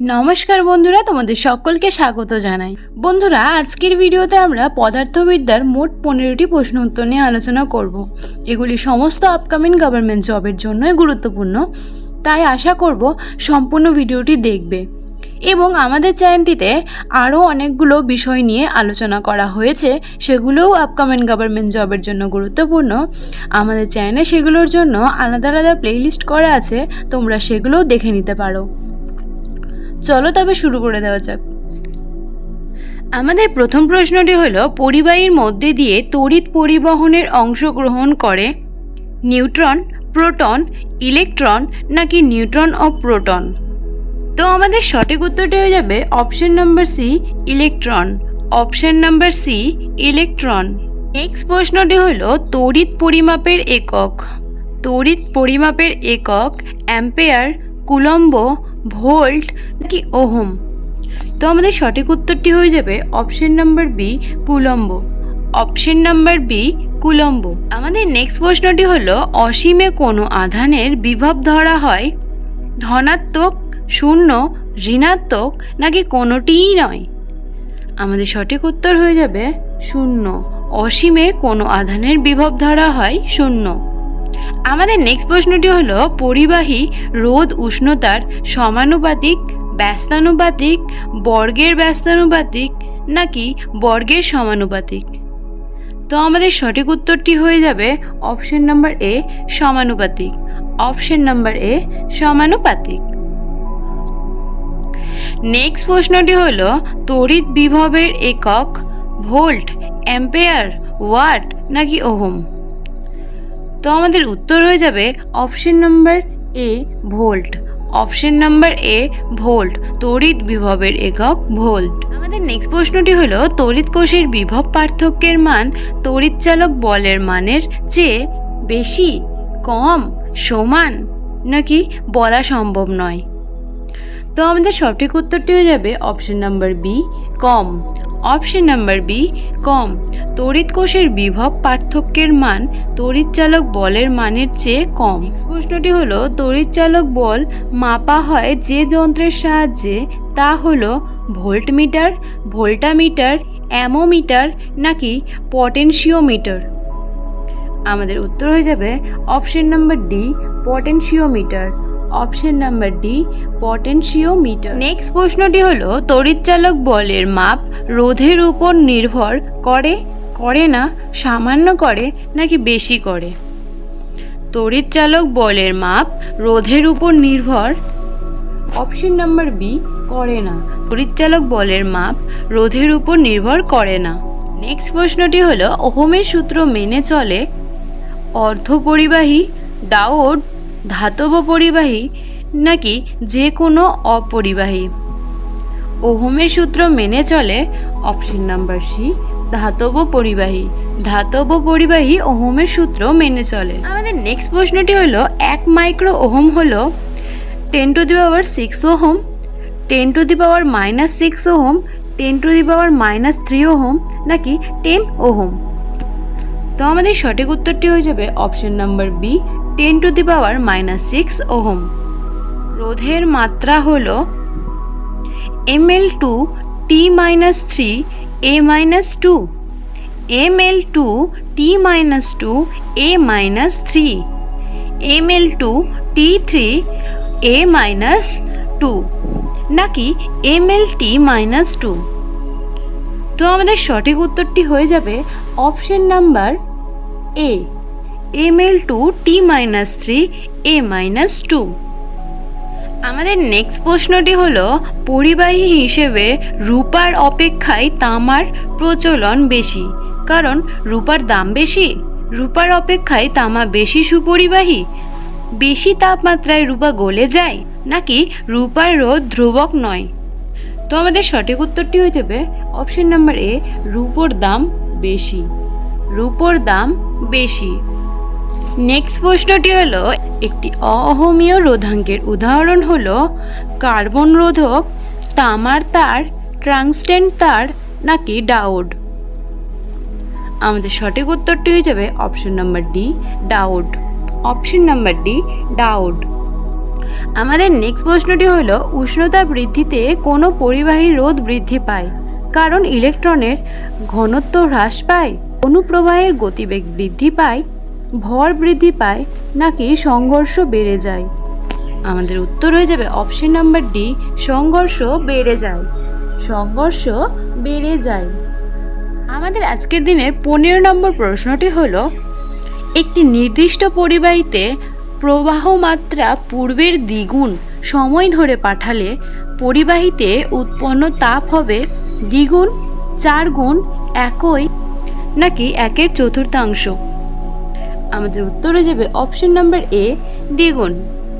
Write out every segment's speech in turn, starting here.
নমস্কার বন্ধুরা, তোমাদের সকলকে স্বাগত জানাই। বন্ধুরা, আজকের ভিডিওতে আমরা পদার্থবিদ্যার মোট পনেরোটি প্রশ্ন উত্তর নিয়ে আলোচনা করব। এগুলি সমস্ত আপকামিং গভর্নমেন্ট জবের জন্যই গুরুত্বপূর্ণ। তাই আশা করব সম্পূর্ণ ভিডিওটি দেখবে। এবং আমাদের চ্যানেলটিতে আরও অনেকগুলো বিষয় নিয়ে আলোচনা করা হয়েছে, সেগুলোও আপকামিং গভর্নমেন্ট জবের জন্য গুরুত্বপূর্ণ। আমাদের চ্যানেলে সেগুলোর জন্য আলাদা আলাদা প্লেলিস্ট করা আছে, তোমরা সেগুলোও দেখে নিতে পারো। চলো তবে শুরু করে দেওয়া যাক। আমাদের প্রথম প্রশ্নটি হলো, পরিবাহীর মধ্যে দিয়ে তড়িৎ পরিবহনের অংশগ্রহণ করে নিউট্রন, প্রোটন, ইলেকট্রন নাকি নিউট্রন ও প্রোটন? তো আমাদের সঠিক উত্তরটি হয়ে যাবে option number C, electron. Option number C, electron. Next প্রশ্নটি হল, তড়িৎ পরিমাপের একক। তড়িৎ পরিমাপের একক, অ্যাম্পেয়ার, কুলম্ব ভোল্ট নাকি ওহম? তো আমাদের সঠিক উত্তরটি হয়ে যাবে option number B, coulomb. Option number B, coulomb. আমাদের নেক্সট প্রশ্নটি হলো, অসীমে কোনো আধানের বিভব ধরা হয়? ধনাত্মক, শূন্য, ঋণাত্মক নাকি কোনোটিই নয়? আমাদের সঠিক উত্তর হয়ে যাবে শূন্য। অসীমে কোনো আধানের বিভব ধরা হয় শূন্য। আমাদের নেক্সট প্রশ্নটি হলো, পরিবাহী রোদ উষ্ণতার সমানুপাতিক, ব্যস্তানুপাতিক, বর্গের ব্যস্তানুপাতিক নাকি বর্গের সমানুপাতিক? তো আমাদের সঠিক উত্তরটি হয়ে যাবে অপশন নাম্বার এ সমানুপাতিক। অপশন নাম্বার এ সমানুপাতিক। নেক্সট প্রশ্নটি হলো, তড়িৎ বিভবের একক ভোল্ট, অ্যাম্পেয়ার, ওয়াট নাকি ওহম? তো আমাদের উত্তর হয়ে যাবে option number A volt option number A volt তড়িৎ বিভবের একক ভোল্ট আমাদের নেক্সট প্রশ্নটি হলো, তড়িৎ কোষের বিভব পার্থক্যের মান তড়িৎচালক বলের মানের চেয়ে বেশি, কম, সমান, নাকি বলা সম্ভব নয়? তো আমাদের সঠিক উত্তরটি হয়ে যাবে অপশন নাম্বার বি কম. অপশন নাম্বার বি, কম। তড়িৎ কোষের বিভব পার্থক্যের মান তড়িৎচালক বলের মানের চেয়ে কম। প্রশ্নটি হলো তড়িৎচালক বল মাপা হয় যে যন্ত্রের সাহায্যে, তা হলো ভোল্টমিটার, ভোল্টামিটার, অ্যামোমিটার নাকি পটেনশিওমিটার? আমাদের উত্তর হয়ে যাবে option number D, potentiometer. Option number D potentiometer next প্রশ্নটি হলো, তড়িৎচালক বলের মাপ রোধের উপর নির্ভর করে করে না, সামান্য করে, নাকি বেশি করে? তড়িৎচালক বলের মাপ রোধের উপর নির্ভর। অপশন নাম্বার বি, করে না। তড়িৎচালক বলের মাপ রোধের উপর নির্ভর করে না। নেক্সট প্রশ্নটি হলো, ওহমের সূত্র মেনে চলে অর্ধপরিবাহী ডায়োড ধাতব পরিবাহী নাকি যে কোনো অপরিবাহী? ওহমের সূত্র মেনে চলে অপশন নাম্বার সি, ধাতব পরিবাহী। ধাতব পরিবাহী ওহমের সূত্র মেনে চলে। আমাদের নেক্সট প্রশ্নটি হলো, এক মাইক্রো ওহম হলো ten to the power six ohm ten to the power minus six ohm ten to the power minus three ohm, নাকি টেন ওহম? তো আমাদের সঠিক উত্তরটি হয়ে যাবে option number B ten to the power minus six ohm রোধের মাত্রা হল M L two T minus three A minus two M L two T minus two A minus three M L two T three A minus two নাকি M L T minus two তো আমাদের সঠিক উত্তরটি হয়ে যাবে option number A M L two T minus three A minus two আমাদের next প্রশ্নটি হলো, পরিবাহী হিসেবে রূপার অপেক্ষায় তামার প্রচলন বেশি। কারণ, রূপার দাম বেশি, রূপার অপেক্ষায় তামা বেশি সুপরিবাহী? বেশি তাপমাত্রায় রূপা গলে যায়, নাকি রূপার রোধ ধ্রুবক নয়? তো আমাদের সঠিক উত্তরটি হয়ে যাবে অপশন নাম্বার এ রূপোর দাম বেশি। রূপোর দাম বেশি। নেক্সট প্রশ্নটি হলো, একটি অহমীয় রোধাঙ্কের উদাহরণ হলো, কার্বন রোধক তামার তার, ট্রাংস্টেন তার নাকি ডায়োড? আমাদের সঠিক উত্তরটি হয়ে যাবে option number D, diode. Option number D, diode. আমাদের নেক্সট প্রশ্নটি হলো, উষ্ণতা বৃদ্ধিতে কোনো পরিবাহী রোধ বৃদ্ধি পায়, কারণ ইলেকট্রনের ঘনত্ব হ্রাস পায়, অনুপ্রবাহের গতিবেগ বৃদ্ধি পায় ভর বৃদ্ধি পায় নাকি সংঘর্ষ বেড়ে যায়? আমাদের উত্তর হয়ে যাবে অপশন নাম্বার ডি, সংঘর্ষ বেড়ে যায়। সংঘর্ষ বেড়ে যায়। আমাদের আজকের দিনের পনেরো নম্বর প্রশ্নটি হল, একটি নির্দিষ্ট পরিবাহীতে প্রবাহ মাত্রা পূর্বের দ্বিগুণ সময় ধরে পাঠালে পরিবাহীতে উৎপন্ন তাপ হবে দ্বিগুণ, চার গুণ, একই নাকি একের চতুর্থাংশ? আমাদের উত্তরে যাবে অপশন নাম্বার এ দ্বিগুণ।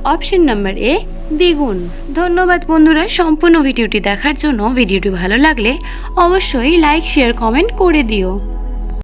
অপশন নাম্বার এ দ্বিগুণ। ধন্যবাদ বন্ধুরা সম্পূর্ণ ভিডিওটি দেখার জন্য। ভিডিওটি ভালো লাগলে অবশ্যই লাইক শেয়ার কমেন্ট করে দিও।